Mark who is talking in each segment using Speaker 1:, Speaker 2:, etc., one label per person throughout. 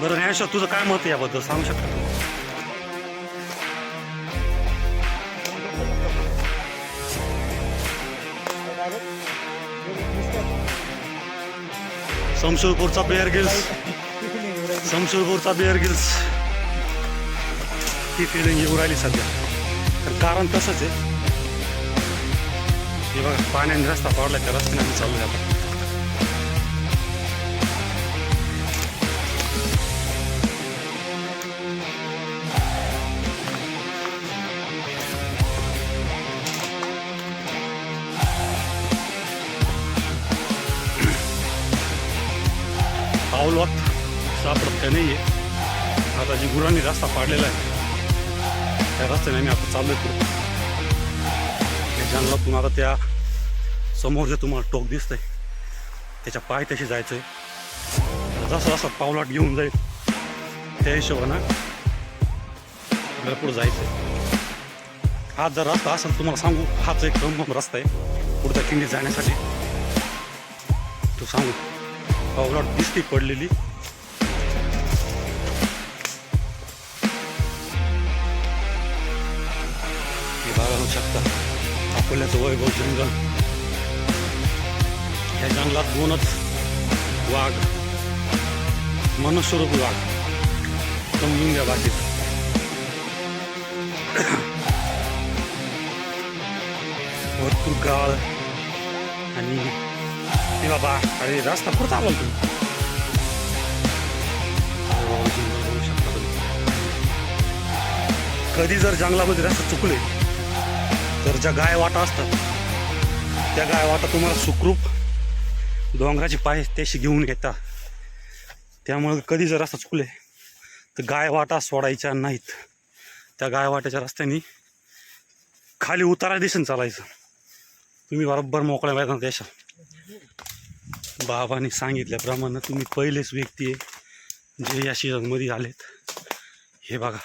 Speaker 1: बरं ज्ञानेश्वर तुझं काय मत आहे याबद्दल? सांगू शकता समशूरपूरचा बेअर गिल्स समशूरपूरचा बेअर गिल्स ही फिलिंग येऊ राहिली सध्या. तर कारण तसंच आहे. हे बघा पाण्याने रस्ता पाडला त्या रस्त्याने चालू आहे आता पाऊल वक्त आहे आता जी गुरांनी रस्ता पाडलेला आहे त्या रस्त्याने आम्ही आता चाललो आहे त्या जंगलातून आता त्या समोर जे तुम्हाला टोक दिसतंय त्याच्या पाय तशी जायचं आहे जसं जसं पावलाट घेऊन जाईल त्या हिशोबानं आपल्याला पुढं जायचं आहे हा जर रस्ता असेल तुम्हाला सांगू हाच एक कम रस्ता आहे पुढच्या किंडीत जाण्यासाठी. तो सांगू. पावलाट दिसती पडलेली. हे बघा शकता. अकोल्याचं वैभव जंगल. या जंगलात दोनच वाघ. मनुष्यरूपी वाघ. समजून घ्या बाकीचं भरपूर गाळ आणि ते बाबा अरे रस्ता पुढचा आला तुम्ही कधी जर जंगलामध्ये रस्ता चुकले तर ज्या गाय वाटा असतात त्या गाय वाटा तुम्हाला सुखरूप डोंगराची पाय त्याशी घेऊन येतात. त्यामुळे कधी जर रस्ता चुकले तर गाय वाटा सोडायच्या नाहीत. त्या गाय वाट्याच्या रस्त्याने खाली उतारा दिसून चालायचं. तुम्ही बरोबर मोकळ्या मैदानात येशाल बाबांनी सांगितल्याप्रमाणे तुम्ही पहिलेच व्यक्ती आहे जे या सीझनमध्ये आलेत. हे बघा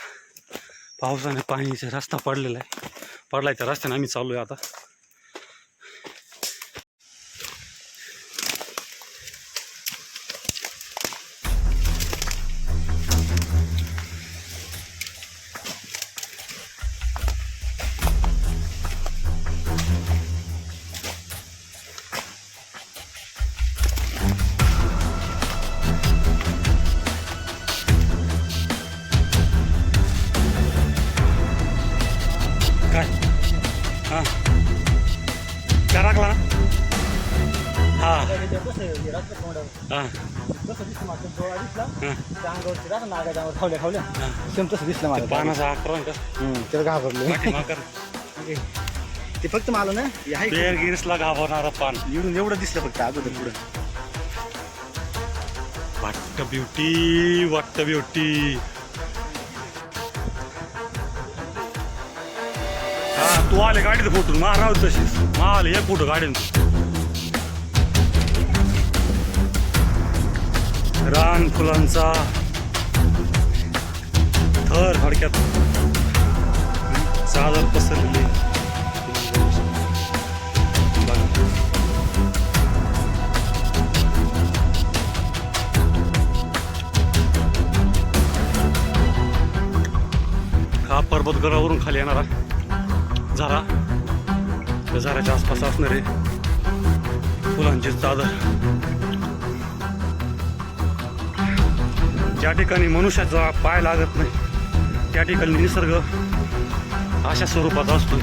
Speaker 1: पावसाने पाणीचा रस्ता पडलेला आहे. पडलाय त्या रस्त्याने आम्ही चाललो आहे आता.
Speaker 2: सेम तसं दिसलं मला.
Speaker 1: पानाचा
Speaker 2: त्याला घाबरलो. ते फक्त मला ना
Speaker 1: बेअर गिर्सला घाबरणारं पान.
Speaker 2: एवढून एवढं दिसलं फक्त अगोदर पुढं.
Speaker 1: वाटत ब्युटी वाटत ब्युटी हा तू आले गाडीत फोटो माराव तशीच. माल एक फोटो गाडीन. रान फुलांचा थर हडक्यात चादर पसरलेली बघा हा पर्वतगडावरून खाली येणारा झरा त्या झऱ्याच्या आसपास असणारे फुलांचे चादर. ज्या ठिकाणी मनुष्याचा पाय लागत नाही त्या ठिकाणी निसर्ग अशा स्वरूपात असतो.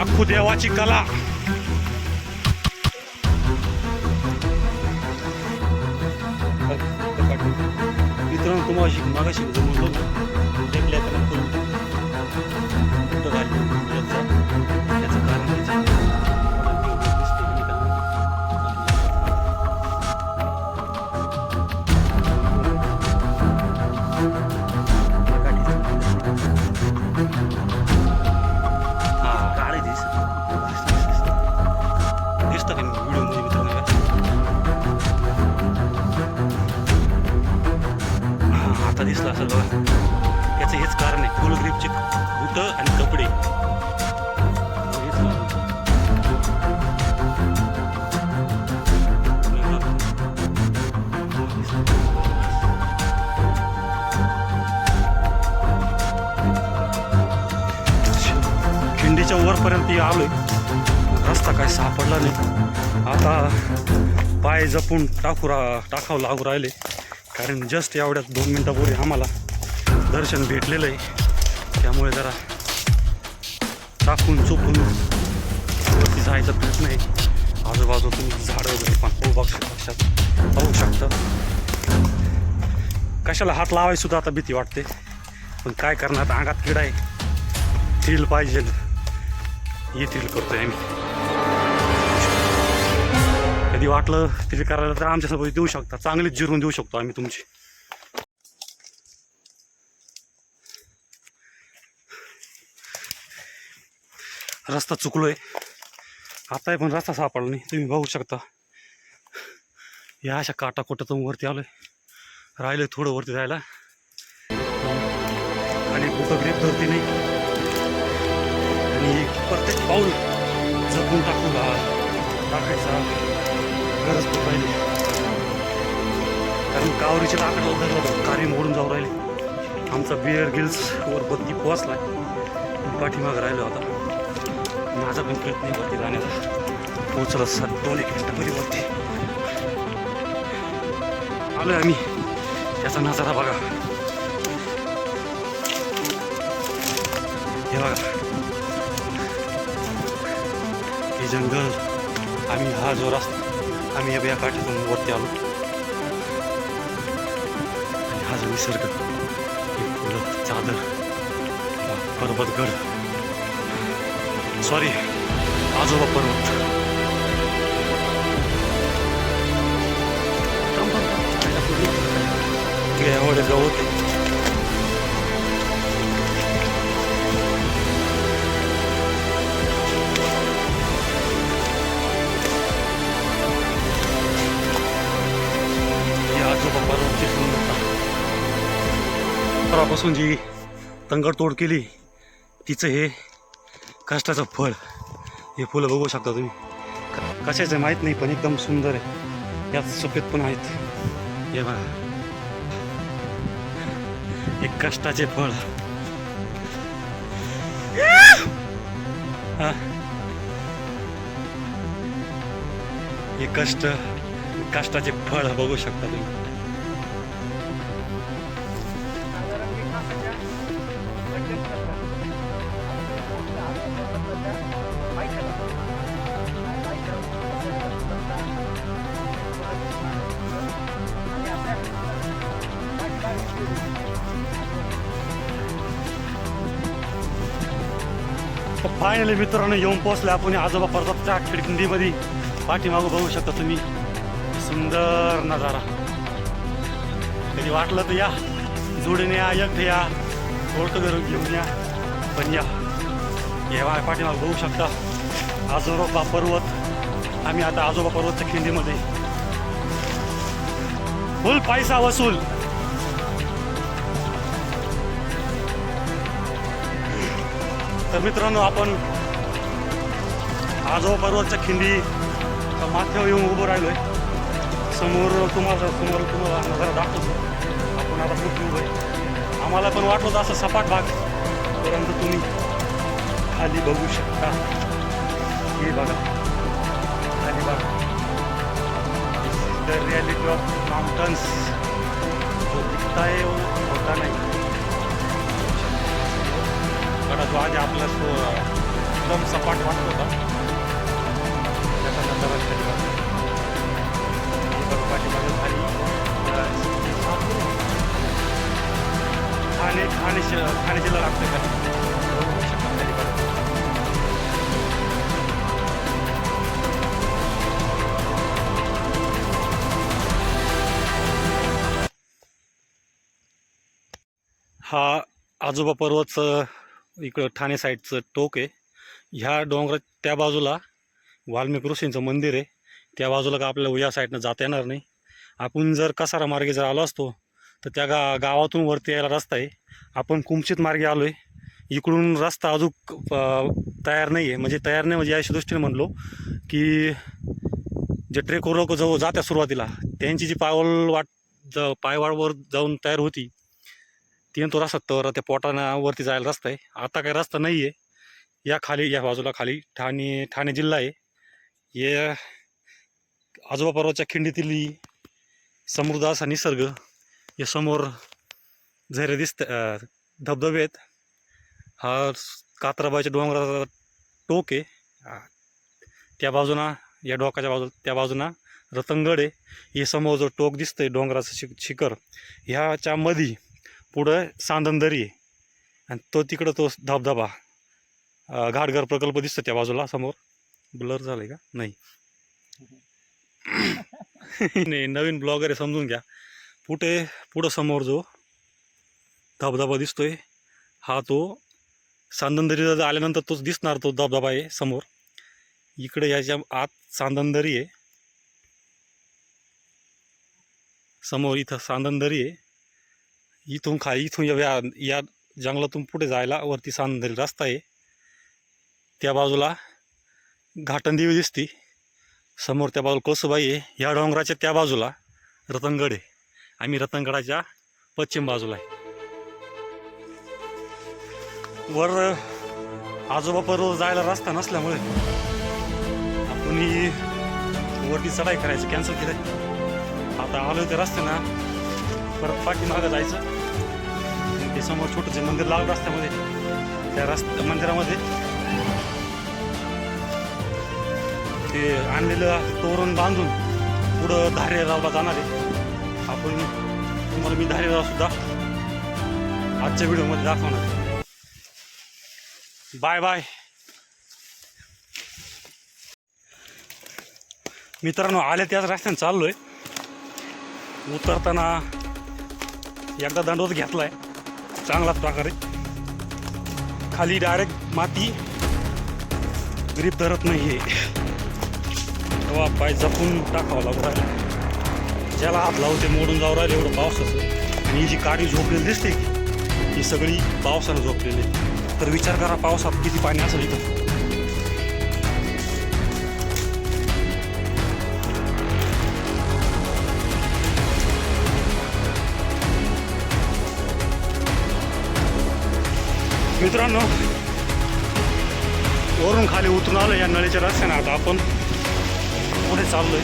Speaker 1: अख्खू देवाची कला. मित्रांनो तुम्हाला मागाशी जमवलं वरती आलोय. रस्ता काय सापडला नाही. आता पाय जपून टाकू रा टाकावं लागू राहिले. कारण जस्ट एवढ्यात दोन मिनटापूर्वी आम्हाला. दर्शन भेटलेलं आहे. त्यामुळे जरा टाकून चुकून वरती जायचा प्रयत्न आहे. आजूबाजू तुम्ही झाडं वगैरे पण पाहू पक्षात शकता पाहू शकता. कशाला हात लावायसुद्धा आता भीती वाटते. पण काय करणार? अंगात किडा आहे. थ्रिल पाहिजे. येथील करतो करतोय आम्ही. कधी वाटलं तिथे करायला तर आमच्यासोबत देऊ शकता. चांगलीच जिरून देऊ शकतो आम्ही तुमची. रस्ता चुकलोय. आता पण रस्ता सापडला नाही. तुम्ही बघू शकता. या अशा काटा कोटातून वरती आलोय. राहिलं थोडं वरती जायला. आणि कुठं ग्रीप धरती नाही. आणि प्रत्येक पाऊल जपून टाकून टाकायचा गरज पण राहिली. कारण कावरीचे लाकडं धरलं कार्य मोडून जाऊ राहिले. आमचा बिअर गिल्सवर बत्ती पोचला पाठीमागं राहिलो आता. माझा पण प्रयत्न वरती जाण्याचा पोचला सात दोन एक मिनिटामध्ये वरती. आलो आम्ही. त्याचा नजारा बघा. हे बघा. जंगल आम्ही हा जो रस्ता आम्ही या काठातून वरती आलो. आणि हा जो निसर्ग फुलं चादर पर्वतगड सॉरी आजोबा पर्वत. थांब, थांब, गवत परवापासून जी तंगडतोड केली तिचं हे कष्टाचं फळ हे फुलं बघू शकता तुम्ही. कशाचं माहीत नाही पण एकदम सुंदर आहे. यात सफेद पण आहेत. हे बघा. एक कष्टाचे फळ. हा. हे कष्ट कष्टाचे फळ बघू शकता तुम्ही. फायनली मित्रांनो येऊन पोहोचले आपण. आजोबा पर्वतच्या खिडकिंदीमध्ये पाठीमागं बघू शकता तुम्ही. सुंदर नजारा. कधी वाटलं तर या. जोडीने या एकटे या. ओळख करून घेऊन या. पण या. हे पाठीमागं बघू शकता. आजोबा पर्वत. आम्ही आता आजोबा पर्वतच्या खिंडीमध्ये. फुल पैसा वसूल. तर मित्रांनो आपण आजोबा पर्वतच्या खिंडी माथ्यावर येऊन उभं राहिलोय. समोर तुम्हाला समोर तुम्हाला नजारा दाखवतो. आपण आता खूप उभं आहे. आम्हाला पण वाटत होतं असं सपाट भाग परंतु तुम्ही खाली बघू शकता. हे बघा. खाली बघा. द रियालिटी ऑफ माउंटन्स जो दिखताय वो होता नाही. गडा जो आधी आपला तो एकदम सपाट वाटत होता त्याचा नंतर खाली बघा. हे ठाणे ठाणे शि- ठाणे जिल्हा लागतोय का हा आजोबा पर्वत इकडं ठाणे साईडचं टोक आहे. ह्या डोंगरात त्या बाजूला वाल्मिक ऋषींचं मंदिर आहे. त्या बाजूला का आपल्याला या साईडनं जाता येणार नाही. आपण जर कसारा मार्गे जर आलो असतो तर त्या गा गावातून वरती यायला रस्ता आहे. आपण कुंचित मार्गे आलो आहे इकडून रस्ता अजून तयार नाही आहे म्हणजे तयार नाही म्हणजे याच्या दृष्टीने म्हणलो की जे ट्रेकवर लोक जवळ जात्या सुरुवातीला त्यांची जी पावल वाट ज पायवाडवर जाऊन तयार होती तीन तो रस्ता तर त्या पोटाना वरती जायला रस्ता आहे. आता काही रस्ता नाही आहे. या खाली या बाजूला खाली ठाणे ठाणे जिल्हा आहे. हे आजोबा पर्वाच्या खिंडीतील समृद्ध असा निसर्ग या समोर झरे दिसत धबधबे आहेत. हा कात्राबाईच्या डोंगराचा टोक आहे. त्या बाजूना या डोकाच्या बाजू त्या बाजूना रतनगड आहे. हे समोर जो टोक दिसतंय डोंगराचं शिक शिखर ह्याच्यामध्ये पुढं सांदनदरी आहे. आणि तो तिकडं तो धबधबा घाटघर प्रकल्प दिसतो त्या बाजूला समोर. ब्लर झालं आहे का? नाही. नाही नवीन ब्लॉगर आहे समजून घ्या. पुढे पुढं समोर जो धबधबा दिसतोय हा तो सांदनदरीला आल्यानंतर तोच दिसणार तो धबधबा आहे समोर. इकडे याच्या आत सांदनदरी आहे. समोर इथं सांदनदरी आहे. इथून खा इथून या या जंगलातून पुढे जायला वरती सांदरी रस्ता आहे. त्या बाजूला घाटनदेवी दिसती. समोर त्या बाजूला कळसुबाई आहे. ह्या डोंगराच्या त्या बाजूला रतनगड आहे. आम्ही रतनगडाच्या पश्चिम बाजूला आहे. वर आजोबा पर्वत जायला रस्ता नसल्यामुळे आपण ही वरती चढाई करायची कॅन्सल केलं आता आलो त्या रस्त्यानं. परत पाठीमागं जायचं. ते समोर छोटंसं मंदिर लावलं रस्त्यामध्ये त्या रस्त्या मंदिरामध्ये ते आणलेलं तोरण बांधून पुढं धारेरावला जाणार आहे. आपण तुम्हाला मी धारेराव सुद्धा आजच्या व्हिडिओमध्ये दाखवणार बाय बाय. मित्रांनो आले त्याच रस्त्याने चाललोय. उतरताना एकदा दंडवत घेतलाय. चांगलाच प्रकारे खाली डायरेक्ट माती ग्रीप धरत नाहीये. तेव्हा पाय जपून टाकावं लागू राहिला. ज्याला हात लावते मोडून जाऊ राहिले एवढं पावसाचं. आणि ही जी काडी झोपलेली दिसते ही सगळी पावसानं झोपलेली तर विचार करा पावसात किती पाणी असेल इथं? मित्रांनो वरून खाली उतरून आलो या नळीच्या रस्त्याने आता आपण पुढे चाललोय.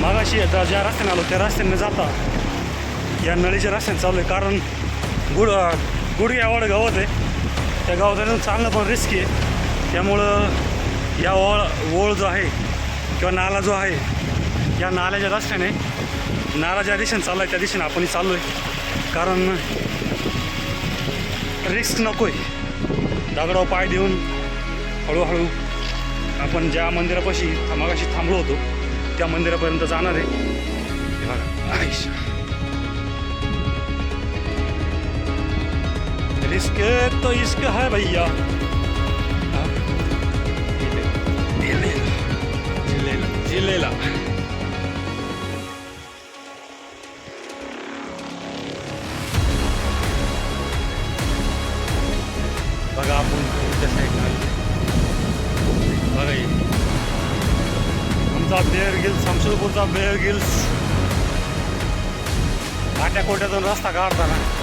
Speaker 1: मागाशी आता ज्या रस्त्याने आलो त्या रस्त्याने न जाता या नळीच्या रस्त्याने चाललोय. कारण गुड गुडघ्यावाड गावात आहे. त्या गावात चालणं पण रिस्की आहे. त्यामुळं या ओळ ओळ जो आहे किंवा नाला जो आहे या नाल्याच्या रस्त्याने नाला ज्या दिशेने चालला आहे त्या दिशेने आपण चाललो आहे कारण रिस्क नको आहे दगडावर पाय देऊन हळूहळू आपण ज्या मंदिरापाशी मगाशी थांबलो होतो त्या मंदिरापर्यंत जाणार आहे. रिस्क तो इश्क है भैया. जिलेला. जिलेला. बघा आपण कोणत्या साईडला आलो बघा तुमचा बेअर गिल्स शमशेरपूरचा बेअर गिल्स काट्या कोट्यातून रस्ता काढताना.